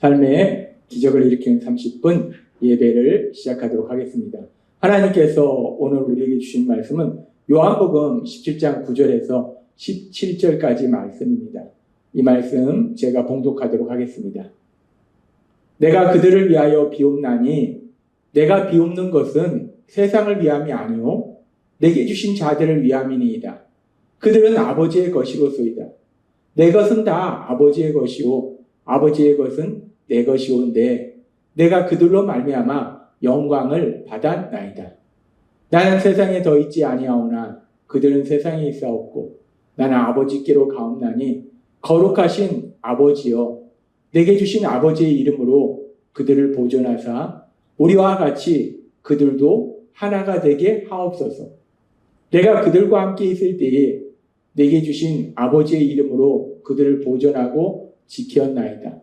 삶의 기적을 일으키는 30분 예배를 시작하도록 하겠습니다. 하나님께서 오늘 우리에게 주신 말씀은 요한복음 17장 9절에서 17절까지 말씀입니다. 이 말씀 제가 봉독하도록 하겠습니다. 내가 그들을 위하여 비옵나니 내가 비옵는 것은 세상을 위함이 아니요 내게 주신 자들을 위함이니이다. 그들은 아버지의 것이로소이다. 내 것은 다 아버지의 것이요 아버지의 것은 내 것이온데 내가 그들로 말미암아 영광을 받았나이다. 나는 세상에 더 있지 아니하오나 그들은 세상에 있사옵고 나는 아버지께로 가옵나니 거룩하신 아버지여 내게 주신 아버지의 이름으로 그들을 보존하사 우리와 같이 그들도 하나가 되게 하옵소서. 내가 그들과 함께 있을 때에 내게 주신 아버지의 이름으로 그들을 보존하고 지켰나이다.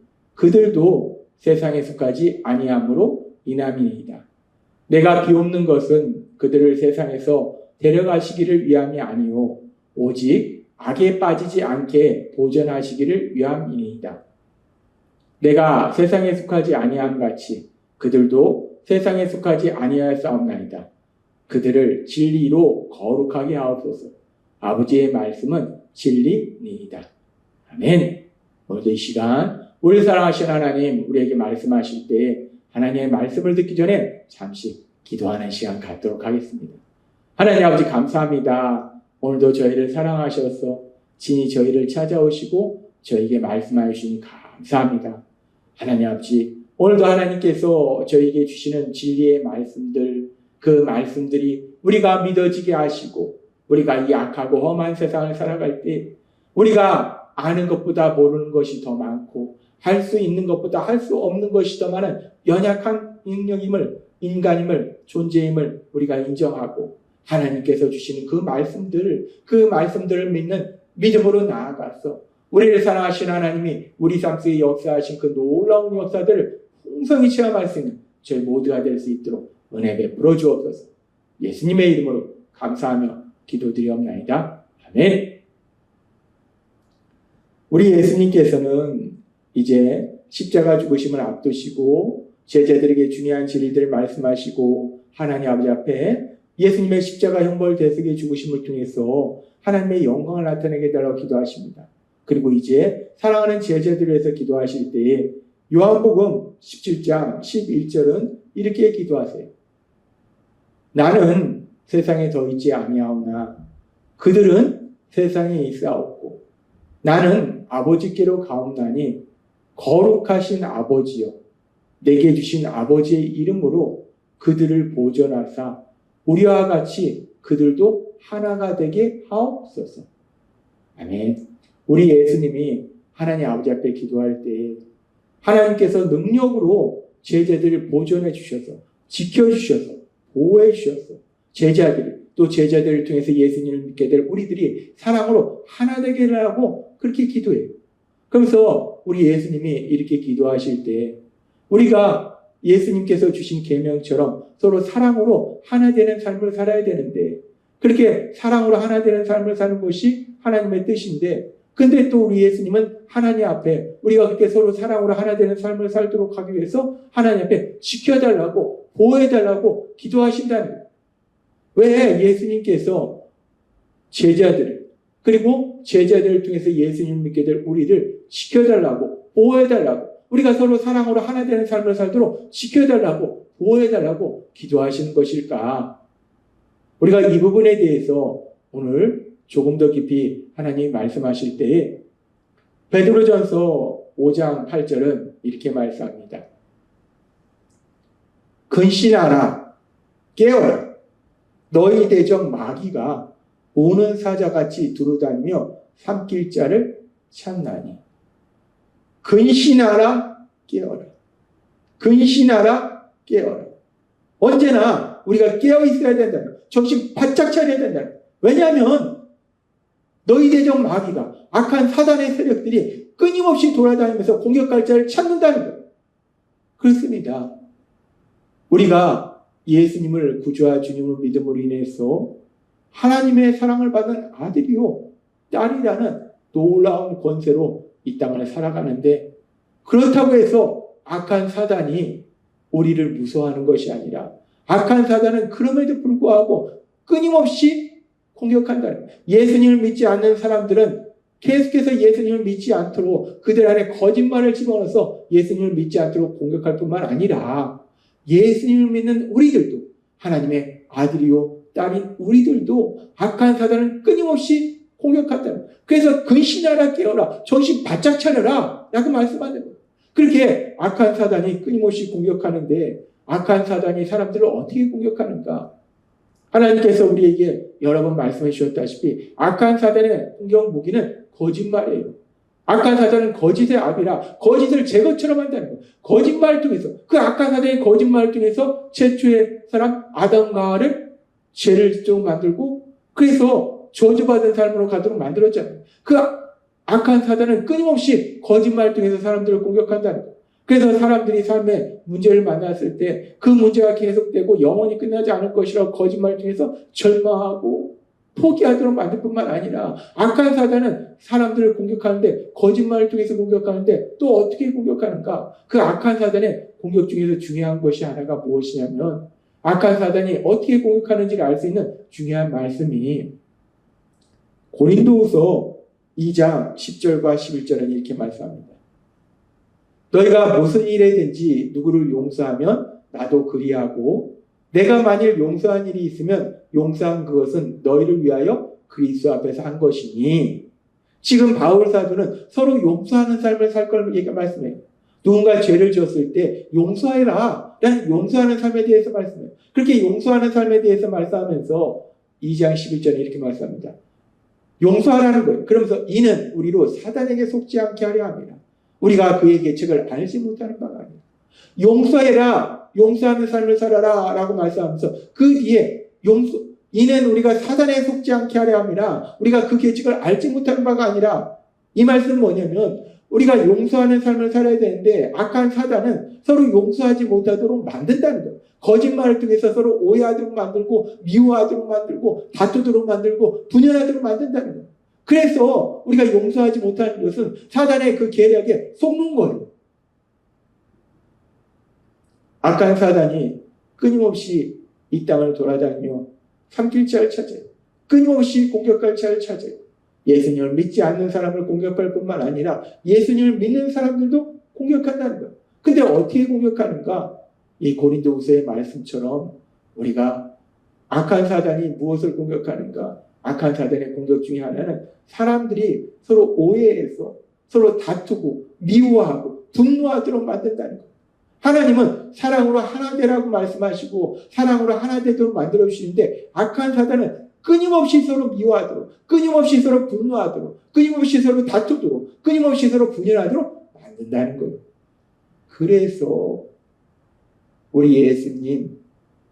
그들도 세상에 속하지 아니함으로 인함이니이다. 내가 비옵는 것은 그들을 세상에서 데려가시기를 위함이 아니요 오직 악에 빠지지 않게 보전하시기를 위함이니이다. 내가 세상에 속하지 아니함 같이 그들도 세상에 속하지 아니하였사옵나이다. 그들을 진리로 거룩하게 하옵소서. 아버지의 말씀은 진리니이다. 아멘. 오늘도 이 시간 우리 사랑하신 하나님 우리에게 말씀하실 때 하나님의 말씀을 듣기 전에 잠시 기도하는 시간 갖도록 하겠습니다. 하나님 아버지 감사합니다. 오늘도 저희를 사랑하셔서 진히 저희를 찾아오시고 저에게 말씀하여 주시니 감사합니다. 하나님 아버지 오늘도 하나님께서 저에게 주시는 진리의 말씀들 그 말씀들이 우리가 믿어지게 하시고 우리가 이 악하고 험한 세상을 살아갈 때 우리가 아는 것보다 모르는 것이 더 많고 할 수 있는 것보다 할 수 없는 것이 더 많은 연약한 능력임을 인간임을 존재임을 우리가 인정하고 하나님께서 주시는 그 말씀들을 그 말씀들을 믿는 믿음으로 나아가서 우리를 사랑하신 하나님이 우리 삶 속에 역사하신 그 놀라운 역사들을 풍성히 체험할 수 있는 저희 모두가 될 수 있도록 은혜 베풀어 주옵소서. 예수님의 이름으로 감사하며 기도드리옵나이다. 아멘. 우리 예수님께서는 이제 십자가 죽으심을 앞두시고 제자들에게 중요한 진리들을 말씀하시고 하나님 아버지 앞에 예수님의 십자가 형벌 대속의 죽으심을 통해서 하나님의 영광을 나타내게 달라고 기도하십니다. 그리고 이제 사랑하는 제자들을 위해서 기도하실 때에 요한복음 17장 11절은 이렇게 기도하세요. 나는 세상에 더 있지 아니하오나 그들은 세상에 있사옵고 나는 아버지께로 가옵나니 거룩하신 아버지여 내게 주신 아버지의 이름으로 그들을 보존하사 우리와 같이 그들도 하나가 되게 하옵소서. 아멘. 우리 예수님이 하나님 아버지 앞에 기도할 때 하나님께서 능력으로 제자들을 보존해 주셔서 지켜 주셔서 보호해 주셔서 제자들이 또 제자들을 통해서 예수님을 믿게 될 우리들이 사랑으로 하나 되게 하라고 그렇게 기도해요. 그러면서 우리 예수님이 이렇게 기도하실 때 우리가 예수님께서 주신 계명처럼 서로 사랑으로 하나 되는 삶을 살아야 되는데 그렇게 사랑으로 하나 되는 삶을 사는 것이 하나님의 뜻인데 근데 또 우리 예수님은 하나님 앞에 우리가 그렇게 서로 사랑으로 하나 되는 삶을 살도록 하기 위해서 하나님 앞에 지켜달라고 보호해달라고 기도하신다는 거예요. 왜 예수님께서 제자들을 그리고 제자들을 통해서 예수님을 믿게 될 우리를 지켜달라고 보호해달라고 우리가 서로 사랑으로 하나 되는 삶을 살도록 지켜달라고 보호해달라고 기도하시는 것일까? 우리가 이 부분에 대해서 오늘 조금 더 깊이 하나님 말씀하실 때에 베드로전서 5장 8절은 이렇게 말씀합니다. 근신하라 깨어라 너희 대적 마귀가 오는 사자같이 두루다니며 삼킬 자를 찾나니 근신하라 깨어라 근신하라 깨어라. 언제나 우리가 깨어 있어야 된다. 정신 바짝 차려야 된다. 왜냐하면 너희 대적 마귀가 악한 사단의 세력들이 끊임없이 돌아다니면서 공격할 자를 찾는다는 거예요. 그렇습니다. 우리가 예수님을 구주와 주님을 믿음으로 인해서 하나님의 사랑을 받은 아들이요, 딸이라는 놀라운 권세로 이 땅을 살아가는데 그렇다고 해서 악한 사단이 우리를 무서워하는 것이 아니라 악한 사단은 그럼에도 불구하고 끊임없이 공격한다. 예수님을 믿지 않는 사람들은 계속해서 예수님을 믿지 않도록 그들 안에 거짓말을 집어넣어서 예수님을 믿지 않도록 공격할 뿐만 아니라 예수님을 믿는 우리들도 하나님의 아들이요 딸인 우리들도 악한 사단을 끊임없이 공격한다. 그래서 근신하라 깨어라 정신 바짝 차려라 라고 말씀하는 거예요. 그렇게 악한 사단이 끊임없이 공격하는데 악한 사단이 사람들을 어떻게 공격하는가? 하나님께서 우리에게 여러 번 말씀해 주셨다시피 악한 사단의 공격 무기는 거짓말이에요. 악한 사단은 거짓의 압이라 거짓을 제거처럼 한다는 거예요. 거짓말을 통해서 그 악한 사단의 거짓말을 통해서 최초의 사람 아담과를 죄를 좀 만들고 그래서 저주받은 삶으로 가도록 만들었잖아요. 그 악한 사단은 끊임없이 거짓말을 통해서 사람들을 공격한다는 거예요. 그래서 사람들이 삶에 문제를 만났을 때 그 문제가 계속되고 영원히 끝나지 않을 것이라고 거짓말을 통해서 절망하고 포기하도록 만들 뿐만 아니라 악한 사단은 사람들을 공격하는데 거짓말을 통해서 공격하는데 또 어떻게 공격하는가? 그 악한 사단의 공격 중에서 중요한 것이 하나가 무엇이냐면 악한 사단이 어떻게 공격하는지를 알 수 있는 중요한 말씀이 고린도후서 2장 10절과 11절은 이렇게 말씀합니다. 너희가 무슨 일에든지 누구를 용서하면 나도 그리하고 내가 만일 용서한 일이 있으면 용서한 그것은 너희를 위하여 그리스도 앞에서 한 것이니 지금 바울 사도는 서로 용서하는 삶을 살 걸 얘기 말씀해요. 누군가 죄를 지었을 때 용서해라 용서하는 삶에 대해서 말씀해요. 그렇게 용서하는 삶에 대해서 말씀하면서 2장 11절에 이렇게 말씀합니다. 용서하라는 거예요. 그러면서 이는 우리로 사단에게 속지 않게 하려 합니다. 우리가 그의 계책을 알지 못하는 바가 아니라 용서해라 용서하는 삶을 살아라 라고 말씀하면서 그 뒤에 용서 이는 우리가 사단에 속지 않게 하려 합니다. 우리가 그 계책을 알지 못하는 바가 아니라 이 말씀은 뭐냐면 우리가 용서하는 삶을 살아야 되는데 악한 사단은 서로 용서하지 못하도록 만든다는 거예요. 거짓말을 통해서 서로 오해하도록 만들고 미워하도록 만들고 다투도록 만들고 분열하도록 만든다는 거예요. 그래서 우리가 용서하지 못하는 것은 사단의 그 계략에 속는 거예요. 악한 사단이 끊임없이 이 땅을 돌아다니며 삼킬 자를 찾아요. 끊임없이 공격할 자를 찾아요. 예수님을 믿지 않는 사람을 공격할 뿐만 아니라 예수님을 믿는 사람들도 공격한다는 거예요. 근데 어떻게 공격하는가? 이 고린도후서의 말씀처럼 우리가 악한 사단이 무엇을 공격하는가? 악한 사단의 공격 중에 하나는 사람들이 서로 오해해서 서로 다투고 미워하고 분노하도록 만든다는 거예요. 하나님은 사랑으로 하나 되라고 말씀하시고 사랑으로 하나 되도록 만들어 주시는데 악한 사단은 끊임없이 서로 미워하도록 끊임없이 서로 분노하도록 끊임없이 서로 다투도록 끊임없이 서로 분열하도록 만든다는 거예요. 그래서 우리 예수님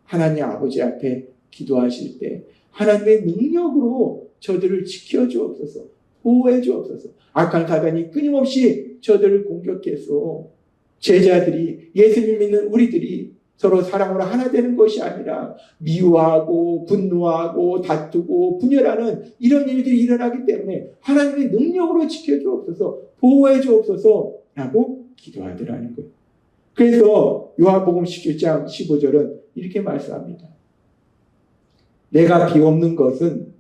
하나님 아버지 앞에 기도하실 때 하나님의 능력으로 저들을 지켜 주옵소서 보호해 주옵소서 악한 사단이 끊임없이 저들을 공격해서 제자들이 예수님 믿는 우리들이 서로 사랑으로 하나 되는 것이 아니라 미워하고 분노하고 다투고 분열하는 이런 일들이 일어나기 때문에 하나님의 능력으로 지켜 주옵소서 보호해 주옵소서라고 기도하더라는 거예요. 그래서 요한복음 17장 15절은 이렇게 말씀합니다. 내가 비옵는 것은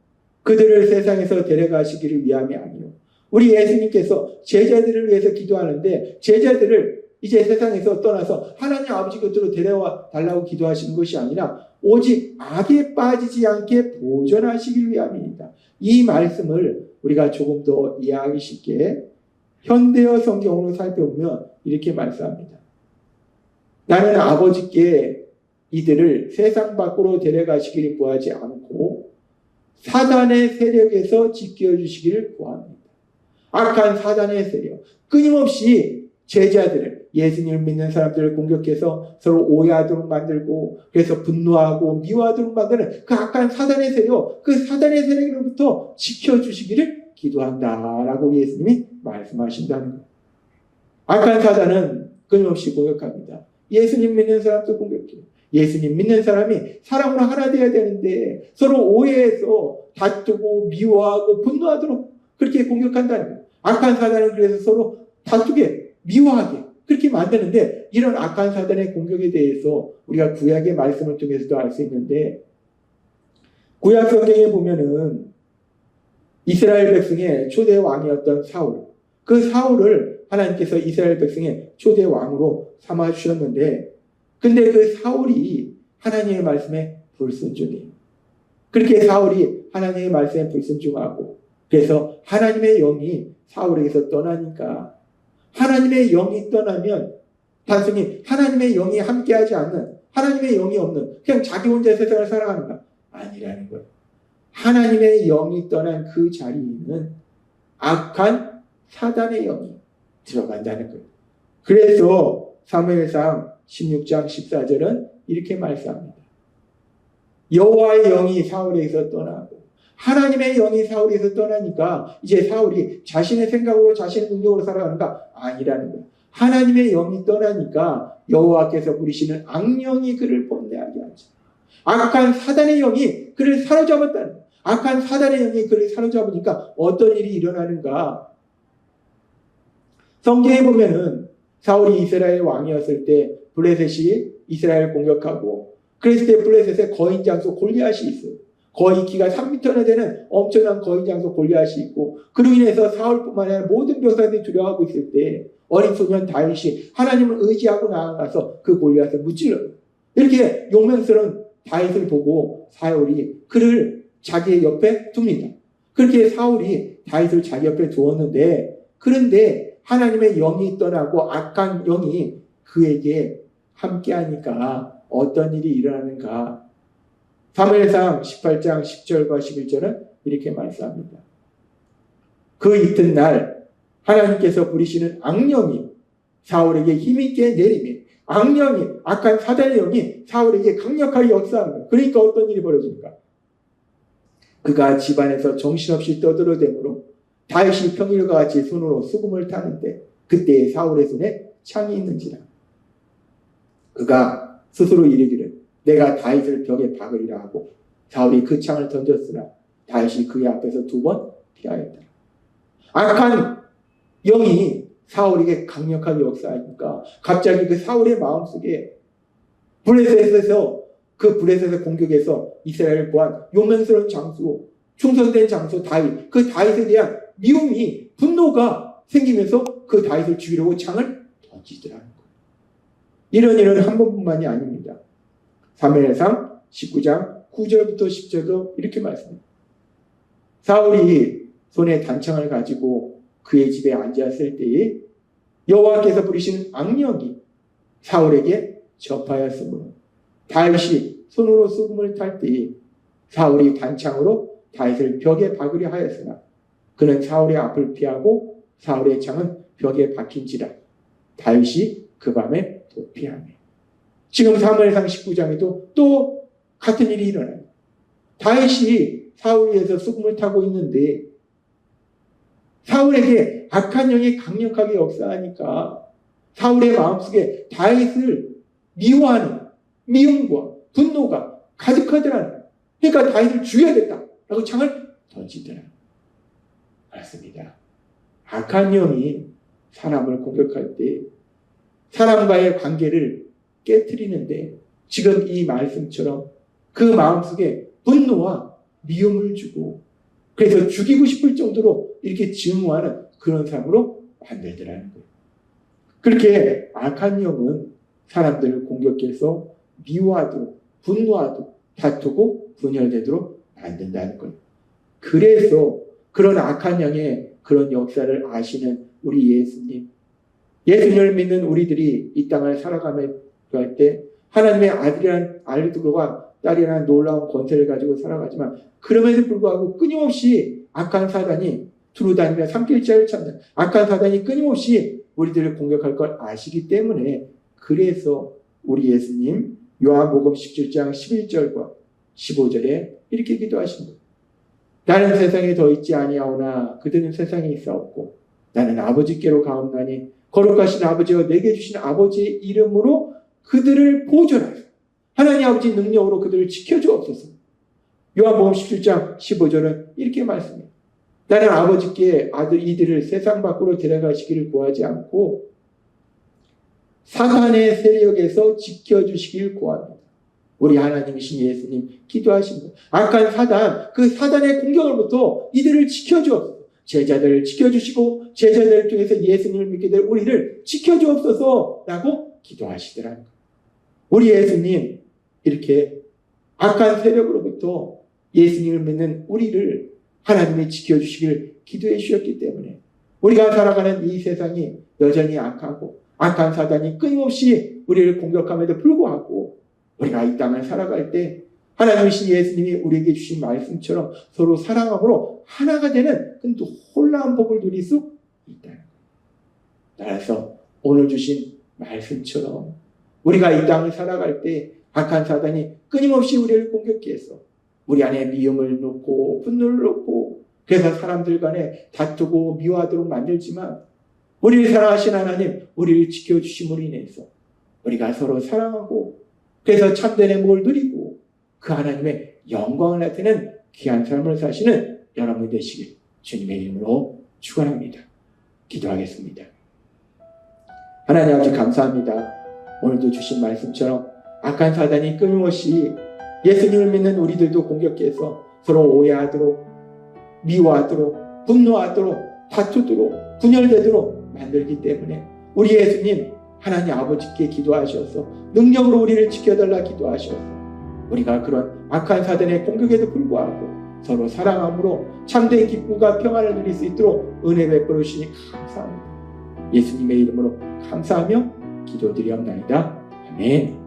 그들을 세상에서 데려가시기를 위함이 아니요. 우리 예수님께서 제자들을 위해서 기도하는데 제자들을 이제 세상에서 떠나서 하나님 아버지 곁으로 데려와 달라고 기도하시는 것이 아니라 오직 악에 빠지지 않게 보존하시길 위함입니다. 이 말씀을 우리가 조금 더 이해하기 쉽게 현대어 성경으로 살펴보면 이렇게 말씀합니다. 나는 아버지께 이들을 세상 밖으로 데려가시기를 구하지 않고 사단의 세력에서 지켜주시기를 구합니다. 악한 사단의 세력, 끊임없이 제자들을 예수님을 믿는 사람들을 공격해서 서로 오해하도록 만들고 그래서 분노하고 미워하도록 만드는 그 악한 사단의 세력, 그 사단의 세력으로부터 지켜주시기를 기도한다라고 예수님이 말씀하신다는 거예요. 악한 사단은 끊임없이 공격합니다. 예수님 믿는 사람도 공격해요. 예수님 믿는 사람이 사랑으로 하나 되어야 되는데 서로 오해해서 다투고 미워하고 분노하도록 그렇게 공격한다는 거예요. 악한 사단은 그래서 서로 다투게 미워하게 그렇게 만드는데 이런 악한 사단의 공격에 대해서 우리가 구약의 말씀을 통해서도 알 수 있는데 구약 성경에 보면은 이스라엘 백성의 초대 왕이었던 사울 그 사울을 하나님께서 이스라엘 백성의 초대 왕으로 삼아 주셨는데 근데 그 사울이 하나님의 말씀에 불순종해요. 그렇게 사울이 하나님의 말씀에 불순종하고 그래서 하나님의 영이 사울에게서 떠나니까 하나님의 영이 떠나면 단순히 하나님의 영이 함께하지 않는 하나님의 영이 없는 그냥 자기 혼자 세상을 살아가는가 아니라는 거예요. 하나님의 영이 떠난 그 자리에는 악한 사단의 영이 들어간다는 거예요. 그래서 사무엘상 16장 14절은 이렇게 말씀합니다. 여호와의 영이 사울에게서 떠나고 하나님의 영이 사울에게서 떠나니까 이제 사울이 자신의 생각으로 자신의 능력으로 살아가는가 아니라는 거예요. 하나님의 영이 떠나니까 여호와께서 부리시는 악령이 그를 번뇌하게 하죠. 악한 사단의 영이 그를 사로잡았다는 거예요. 악한 사단의 영이 그를 사로잡으니까 어떤 일이 일어나는가? 성경에 보면은 사울이 이스라엘 왕이었을 때 블레셋이 이스라엘 공격하고 그랬을 때 블레셋에 거인 장소 골리앗이 있어요. 거의 키가 3m나 되는 엄청난 거인 장소 골리앗이 있고 그로 인해서 사울뿐만 아니라 모든 병사들이 두려워하고 있을 때 어린 소년 다윗이 하나님을 의지하고 나아가서 그 골리앗을 무찔러요. 이렇게 용맹스러운 다윗을 보고 사울이 그를 자기의 옆에 둡니다. 그렇게 사울이 다윗을 자기 옆에 두었는데 그런데 하나님의 영이 떠나고 악한 영이 그에게 함께하니까 어떤 일이 일어나는가? 사무엘상 18장 10절과 11절은 이렇게 말씀합니다. 그 이튿날 하나님께서 부리시는 악령이 사울에게 힘있게 내리며 악령이 악한 사단의 영이 사울에게 강력하게 역사합니다. 그러니까 어떤 일이 벌어집니까? 그가 집안에서 정신없이 떠들어대므로 다윗이 평일과 같이 손으로 수금을 타는데 그때 사울의 손에 창이 있는지라. 그가 스스로 이르기를 내가 다윗을 벽에 박으리라 하고 사울이 그 창을 던졌으나 다윗이 그의 앞에서 두 번 피하였다. 악한 영이 사울에게 강력하게 역사하니까 갑자기 그 사울의 마음속에 블레셋에서 그 블레셋의 공격에서 이스라엘을 구한 용맹스러운 장수 충성된 장수 다윗 그 다윗에 대한 미움이 분노가 생기면서 그 다윗을 죽이려고 창을 던지더라는 거예요. 이런 일은 한 번뿐만이 아닙니다. 3회상 19장 9절부터 10절도 이렇게 말씀합니다. 사울이 손에 단창을 가지고 그의 집에 앉았을 때에 여호와께서 부리시는 악령이 사울에게 접하였으므로 다윗이 손으로 수금을 탈 때에 사울이 단창으로 다윗을 벽에 박으려 하였으나 그는 사울의 앞을 피하고 사울의 창은 벽에 박힌지라 다윗이 그 밤에 도피하며 지금 사무엘상 19장에도 또 같은 일이 일어나요. 다윗이 사울 위에서 수금을 타고 있는데 사울에게 악한 영이 강력하게 역사하니까 사울의 마음속에 다윗을 미워하는 미움과 분노가 가득하더라는. 그러니까 다윗을 죽여야겠다 라고 창을 던지더라. 맞습니다. 악한 영이 사람을 공격할 때 사람과의 관계를 깨뜨리는데 지금 이 말씀처럼 그 마음속에 분노와 미움을 주고 그래서 죽이고 싶을 정도로 이렇게 증오하는 그런 삶으로 만들더라는 거예요. 그렇게 악한 영은 사람들을 공격해서 미워하도록 분노하도록 다투고 분열되도록 만든다는 거예요. 그래서 그런 악한 영의 그런 역사를 아시는 우리 예수님, 예수님을 믿는 우리들이 이 땅을 살아가며 때 하나님의 아들이란 아들들과 딸이라는 놀라운 권세를 가지고 살아가지만 그럼에도 불구하고 끊임없이 악한 사단이 두루 다니며 삼킬자를 찾는 악한 사단이 끊임없이 우리들을 공격할 걸 아시기 때문에 그래서 우리 예수님 요한복음 17장 11절과 15절에 이렇게 기도하신 거예요. 나는 세상에 더 있지 아니하오나 그들은 세상에 있사옵고 나는 아버지께로 가옵나니 거룩하신 아버지와 내게 주신 아버지의 이름으로 그들을 보존하소서. 하나님 아버지 능력으로 그들을 지켜주옵소서. 요한복음 17장 15절은 이렇게 말씀해요. 나는 아버지께 아들 이들을 세상 밖으로 데려가시기를 구하지 않고 사탄의 세력에서 지켜주시길 구합니다. 우리 하나님이신 예수님 기도하신 분. 악한 사단, 그 사단의 공격으로부터 이들을 지켜주옵소서. 제자들을 지켜주시고 제자들을 통해서 예수님을 믿게 될 우리를 지켜주옵소서라고 기도하시더라는 거예요. 우리 예수님 이렇게 악한 세력으로부터 예수님을 믿는 우리를 하나님이 지켜주시길 기도해 주셨기 때문에 우리가 살아가는 이 세상이 여전히 악하고 악한 사단이 끊임없이 우리를 공격함에도 불구하고 우리가 이 땅을 살아갈 때 하나님이신 예수님이 우리에게 주신 말씀처럼 서로 사랑함으로 하나가 되는 그 혼란 복을 누릴 수 거예요. 따라서 오늘 주신 말씀처럼 우리가 이 땅을 살아갈 때 악한 사단이 끊임없이 우리를 공격해서 우리 안에 미움을 놓고 분노를 놓고 그래서 사람들 간에 다투고 미워하도록 만들지만 우리를 사랑하신 하나님 우리를 지켜주심으로 인해서 우리가 서로 사랑하고 그래서 참된 행복을 누리고 그 하나님의 영광을 나타내는 귀한 삶을 사시는 여러분 되시길 주님의 이름으로 축원합니다. 기도하겠습니다. 하나님 아버지 감사합니다. 오늘도 주신 말씀처럼 악한 사단이 끊임없이 예수님을 믿는 우리들도 공격해서 서로 오해하도록 미워하도록 분노하도록 다투도록 분열되도록 만들기 때문에 우리 예수님 하나님 아버지께 기도하셔서 능력으로 우리를 지켜달라 기도하셔서 우리가 그런 악한 사단의 공격에도 불구하고 서로 사랑함으로 참된 기쁨과 평안을 누릴 수 있도록 은혜 베풀어 주시니 감사합니다. 예수님의 이름으로 감사하며 기도드리옵나이다. 아멘.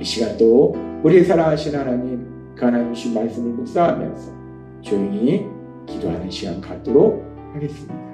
이 시간도 우리 사랑하신 하나님 그 하나님 주신 말씀을 묵상하면서 조용히 기도하는 시간 갖도록 하겠습니다.